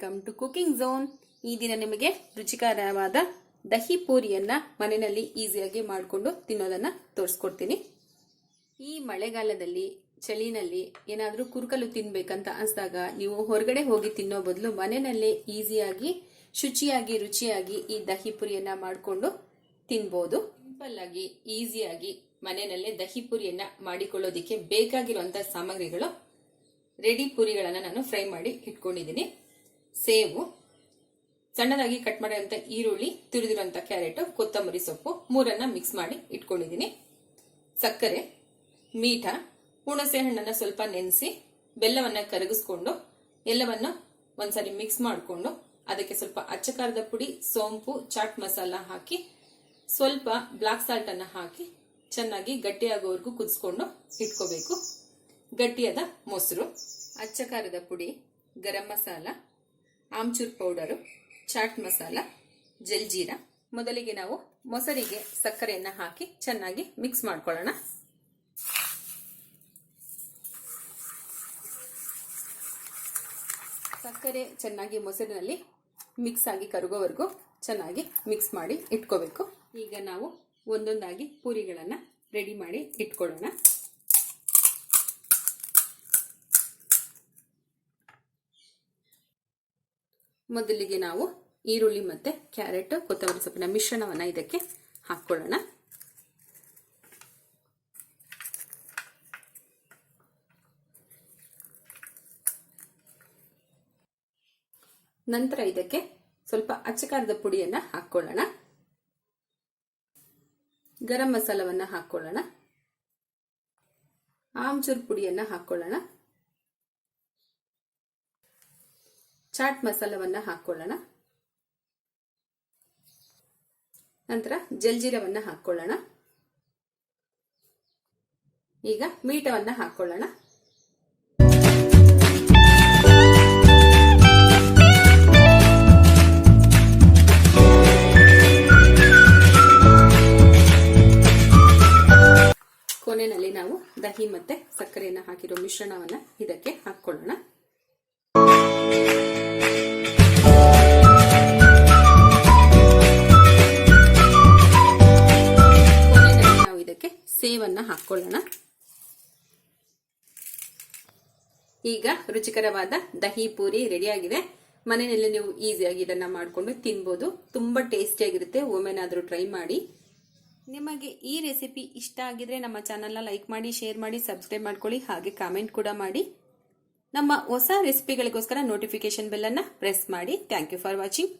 Welcome to cooking zone ಈ ದಿನ ನಿಮಗೆ ರುಚಿಕರವಾದ ದಹಿ ಪೂರಿಯನ್ನ ಮನೆಯಲ್ಲಿ ಈಸಿಯಾಗಿ ಮಾಡಿಕೊಂಡು ತಿನ್ನೋದನ್ನ ತೋರಿಸ್ಕೊಡ್ತೀನಿ. ಈ ಮಳೆಗಾಲದಲ್ಲಿ, ಚಳಿನಲ್ಲಿ ಏನಾದರೂ ಕುರುಕಲು ತಿನ್ಬೇಕಂತ ಅನ್ಸ್ದಾಗ ನೀವು ಹೊರಗಡೆ ಹೋಗಿ ತಿನ್ನೋ ಬದಲು ಮನೆಯಲ್ಲೇ ಈಸಿಯಾಗಿ ಶುಚಿಯಾಗಿ, ರುಚಿಯಾಗಿ ಈ ದಹಿ ಪುರಿಯನ್ನ ಮಾಡಿಕೊಂಡು ತಿನ್ಬೋದು. ಸಿಂಪಲ್ ಆಗಿ ಈಸಿಯಾಗಿ ಮನೆಯಲ್ಲೇ ದಹಿ ಪುರಿಯನ್ನ ಮಾಡಿಕೊಳ್ಳೋದಿಕ್ಕೆ ಬೇಕಾಗಿರುವಂತ ಸಾಮಗ್ರಿಗಳು ರೆಡಿ ಪುರಿಗಳನ್ನು ನಾನು ಫ್ರೈ ಮಾಡಿ ಇಟ್ಕೊಂಡಿದ್ದೀನಿ. ಸೇವು ಸಣ್ಣದಾಗಿ ಕಟ್ ಮಾಡಿರೋಂಥ ಈರುಳ್ಳಿ, ತುರಿದಿರುವಂತ ಕ್ಯಾರೆಟ್ ಕೊತ್ತಂಬರಿ ಸೊಪ್ಪು ಮೂರನ್ನ ಮಿಕ್ಸ್ ಮಾಡಿ ಇಟ್ಕೊಂಡಿದ್ದೀನಿ. ಸಕ್ಕರೆ, ಮೀಠ, ಹುಣಸೆ ಹಣ್ಣನ್ನ ಸ್ವಲ್ಪ ನೆನೆಸಿ ಬೆಲ್ಲವನ್ನ ಕರಗಿಸ್ಕೊಂಡು, ಎಲ್ಲವನ್ನ ಒಂದ್ಸರಿ ಮಿಕ್ಸ್ ಮಾಡಿಕೊಂಡು ಅದಕ್ಕೆ ಸ್ವಲ್ಪ ಅಚ್ಚಕಾರದ ಪುಡಿ, ಸೋಂಪು, ಚಾಟ್ ಮಸಾಲ ಹಾಕಿ ಸ್ವಲ್ಪ ಬ್ಲಾಕ್ ಸಾಲ್ಟ್ ಅನ್ನ ಹಾಕಿ ಚೆನ್ನಾಗಿ ಗಟ್ಟಿಯಾಗೋವರೆಗೂ ಕುದಿಸ್ಕೊಂಡು ಇಟ್ಕೋಬೇಕು. ಗಟ್ಟಿಯಾದ ಮೊಸರು, ಅಚ್ಚಕಾರದ ಪುಡಿ, ಗರಂ ಮಸಾಲ ಆಮ್ಚೂರ್ ಪೌಡರು, ಚಾಟ್ ಮಸಾಲ ಜಲ್ಜೀರ ಮೊದಲಿಗೆ ನಾವು ಮೊಸರಿಗೆ ಸಕ್ಕರೆಯನ್ನು ಹಾಕಿ ಚೆನ್ನಾಗಿ ಮಿಕ್ಸ್ ಮಾಡ್ಕೊಳ್ಳೋಣ. ಸಕ್ಕರೆ ಚೆನ್ನಾಗಿ ಮೊಸರಿನಲ್ಲಿ ಮಿಕ್ಸ್ ಆಗಿ ಕರಗೋವರೆಗೂ ಚೆನ್ನಾಗಿ ಮಿಕ್ಸ್ ಮಾಡಿ ಇಟ್ಕೋಬೇಕು. ಈಗ ನಾವು ಒಂದೊಂದಾಗಿ ಪೂರಿಗಳನ್ನು ರೆಡಿ ಮಾಡಿ ಇಟ್ಕೊಳ್ಳೋಣ. ಮೊದಲಿಗೆ ನಾವು ಈರುಳ್ಳಿ ಮತ್ತೆ ಕ್ಯಾರೆಟ್, ಕೊತ್ತಂಬರಿ ಸೊಪ್ಪಿನ ಮಿಶ್ರಣವನ್ನ ಇದಕ್ಕೆ ಹಾಕೊಳ್ಳೋಣ. ನಂತರ ಇದಕ್ಕೆ ಸ್ವಲ್ಪ ಅಚ್ಚಕಾರದ ಪುಡಿಯನ್ನ ಹಾಕೊಳ್ಳೋಣ. ಗರಂ ಮಸಾಲವನ್ನ ಹಾಕೊಳ್ಳೋಣ. ಆಮ್ಚೂರ್ ಪುಡಿಯನ್ನ ಹಾಕೊಳ್ಳೋಣ. ಚಾಟ್ ಮಸಾಲವನ್ನ ಹಾಕೊಳ್ಳೋಣ. ನಂತರ ಜಲ್ಜೀರವನ್ನ ಹಾಕ್ಕೊಳ್ಳೋಣ ಈಗ ಮೀಟವನ್ನ ಹಾಕೊಳ್ಳೋಣ. ಕೊನೆಯಲ್ಲಿ ನಾವು ದಹಿ ಮತ್ತೆ ಸಕ್ಕರೆಯನ್ನ ಹಾಕಿರೋ ಮಿಶ್ರಣವನ್ನ ಇದಕ್ಕೆ ಹಾಕೊಳ್ಳೋಣ. ಹಾಕೊಳ್ಳೋಣ. ಈಗ ರುಚಿಕರವಾದ ದಹಿ ಪೂರಿ ರೆಡಿಯಾಗಿದೆ. ಮನೆಯಲ್ಲಿ ನೀವು ಈಸಿಯಾಗಿ ಇದನ್ನ ಮಾಡಿಕೊಂಡು ತಿನ್ಬೋದು. ತುಂಬಾ ಟೇಸ್ಟಿಯಾಗಿರುತ್ತೆ. ಒಮ್ಮೆನಾದರೂ ಟ್ರೈ ಮಾಡಿ. ನಿಮಗೆ ಈ ರೆಸಿಪಿ ಇಷ್ಟ ಆಗಿದ್ರೆ ನಮ್ಮ ಚಾನಲ್ನ ಲೈಕ್ ಮಾಡಿ, ಶೇರ್ ಮಾಡಿ, ಸಬ್ಸ್ಕ್ರೈಬ್ ಮಾಡ್ಕೊಳ್ಳಿ. ಹಾಗೆ ಕಾಮೆಂಟ್ ಕೂಡ ಮಾಡಿ. ನಮ್ಮ ಹೊಸ ರೆಸಿಪಿಗಳಿಗೋಸ್ಕರ ನೋಟಿಫಿಕೇಶನ್ ಬೆಲ್ಲನ್ನು ಪ್ರೆಸ್ ಮಾಡಿ. Thank you for watching